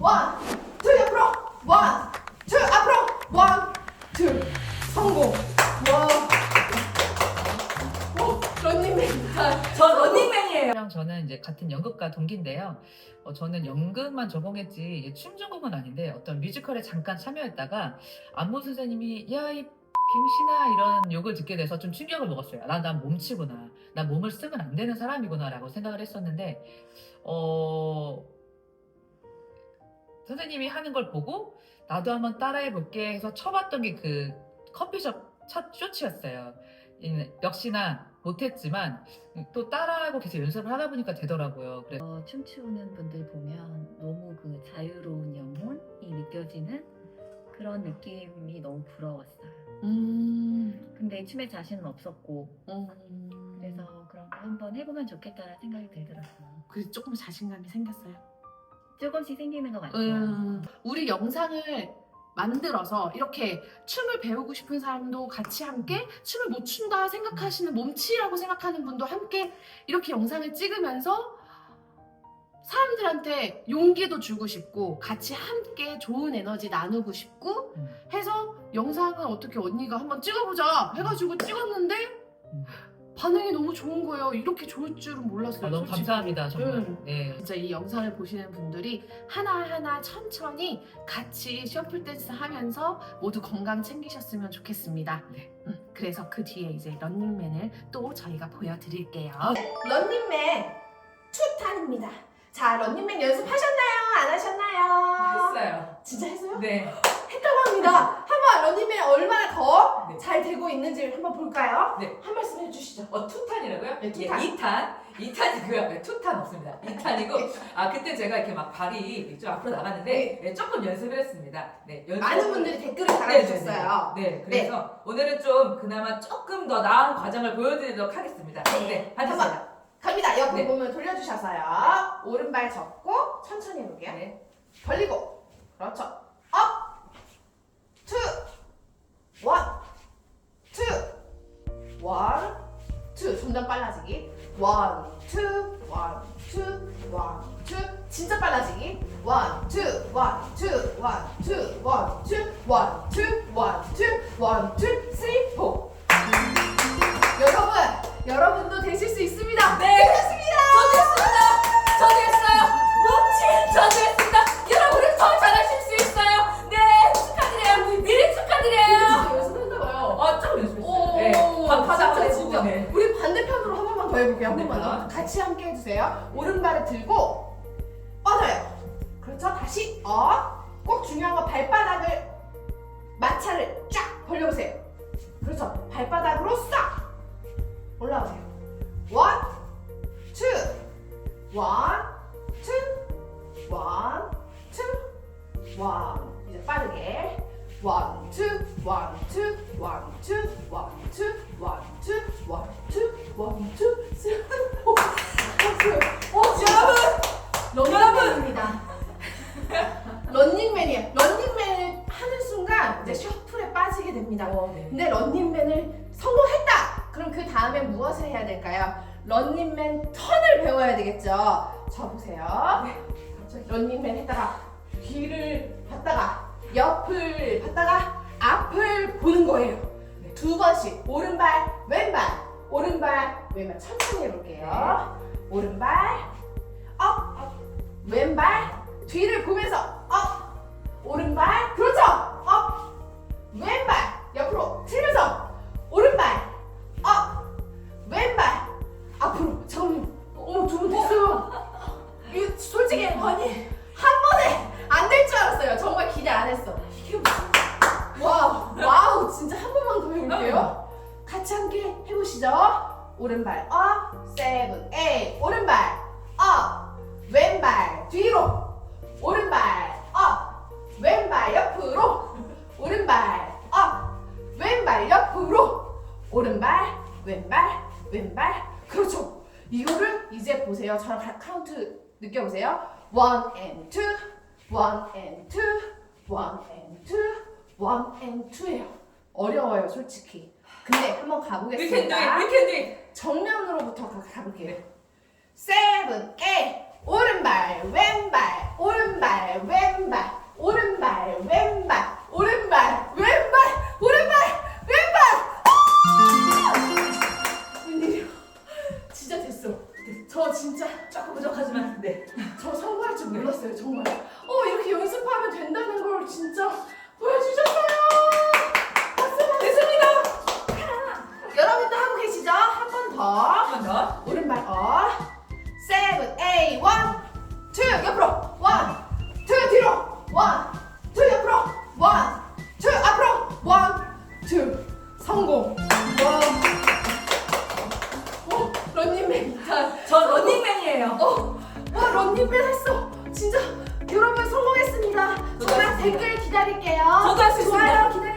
원, 투 옆으로, 원, 투 앞으로, 원, 투 성공. 와, 오, 런닝맨. 저 런닝맨이에요. 랑 저는 이제 같은 연극과 동기인데요. 어, 저는 연극만 전공했지 예, 춤 전공은 아닌데 어떤 뮤지컬에 잠깐 참여했다가 안무 선생님이 야이 갱신아 이런 욕을 듣게 돼서 좀 충격을 먹었어요. 나 난 몸치구나. 나 몸을 쓰면 안 되는 사람이구나 라고 생각을 했었는데 어 선생님이 하는 걸 보고 나도 한번 따라해 볼게 해서 쳐봤던 게 그 커피숍 첫 쇼츠였어요. 이- 역시나 못했지만 또 따라하고 계속 연습을 하다 보니까 되더라고요. 그래서 어, 춤추는 분들 보면 너무 그 자유로운 영혼이 느껴지는 그런 느낌이 너무 부러웠어요. 음. 근데 춤에 자신은 없었고 음. 그래서 그런 거 한번 해보면 좋겠다는 생각이 들더라고요. 그래서 조금 자신감이 생겼어요. 조금씩 생기는 것 같아요. 음. 우리 영상을 만들어서 이렇게 춤을 배우고 싶은 사람도 같이 함께 춤을 못 춘다 생각하시는 몸치라고 생각하는 분도 함께 이렇게 영상을 찍으면서 사람들한테 용기도 주고 싶고 같이 함께 좋은 에너지 나누고 싶고 음. 해서 영상을 어떻게 언니가 한번 찍어보자 해가지고 찍었는데 음. 반응이 너무 좋은 거예요. 이렇게 좋을 줄은 몰랐어요. 아, 너무 솔직히. 감사합니다 정말. 음. 네. 진짜 이 영상을 보시는 분들이 하나하나 천천히 같이 셔플 댄스 하면서 모두 건강 챙기셨으면 좋겠습니다. 네. 음, 그래서 그 뒤에 이제 런닝맨을 또 저희가 보여드릴게요. 아, 런닝맨 투탄입니다. 자, 런닝맨 연습하셨나요? 안 하셨나요? 했어요. 진짜 했어요? 네. 했다고 합니다. 한번 런닝맨 얼마나 더 네. 잘 되고 있는지 한번 볼까요? 네. 한 말씀 해주시죠. 어 투탄이라고요? 네, 투탄. 예, 2탄. 2탄이고요. 네, 투탄 없습니다. 2탄이고 아 그때 제가 이렇게 막 발이 좀 앞으로 나갔는데 네, 조금 연습을 했습니다. 네, 연습. 많은 분들이 댓글을 네, 달아주셨어요. 네, 네, 네. 그래서 오늘은 좀 그나마 조금 더 나은 과정을 보여드리도록 하겠습니다. 네. 네. 한번 갑니다. 옆으로 네. 몸을 돌려주셔서요. 오른발 접고 천천히 해볼게요. 네. 벌리고 그렇죠. 빨라지기. 원, 투, 원, 투, 원, 투. 진짜 빨라지기. 원, 투, 원, 투, 원, 투, 원, 투, 원, 투, 원, 투, 원, 투, 오른발을 들고 뻗어요. 그렇죠. 다시 업. 꼭 중요한 건 발바닥을 마찰을 쫙 벌려보세요. 그렇죠. 발바닥으로 싹 올라오세요. 원, 투, 원, 투, 원, 투, 원. 이제 빠르게. 원, 투, 원, 투, 원, 순간 이제 셔플에 빠지게 됩니다. 어, 네. 근데 런닝맨을 성공했다! 그럼 그 다음에 무엇을 해야 될까요? 런닝맨 턴을 배워야 되겠죠? 저 보세요. 갑자기 런닝맨 했다가 뒤를 봤다가 옆을 봤다가 앞을 보는 거예요. 네. 두 번씩 오른발, 왼발, 오른발, 왼발 천천히 해볼게요. 해볼게요. 같이 함께 해보시죠. 오른발 업, 세븐, 에잇. 오른발 업, 왼발 뒤로. 오른발 업, 왼발 옆으로. 오른발 업, 왼발 옆으로. 오른발, 왼발, 왼발. 그렇죠. 이거를 이제 보세요. 저랑 가- 카운트 느껴보세요. One and two, one and two, one and two, one and two예요. 어려워요, 솔직히. 근데 한번 가보겠습니다. We can 정면으로부터 가- 가볼게요. 세븐, 에이, 오른발, 왼발, 오른발, 왼발, 오른발, 왼발, 오른발, 왼발, 오른발, 왼발. 아! 웬일이야? 진짜 됐어. 저 진짜 조금 부족하지만 네. 저 성공할 줄 몰랐어요, 정말. 어, 이렇게 연습하면 된다는 걸 진짜 거예요. 어, 와 런닝맨 했어. 진짜 여러분 성공했습니다. 정말 댓글 기다릴게요. 저도 할수 있습니다. 좋아요 기다릴게요.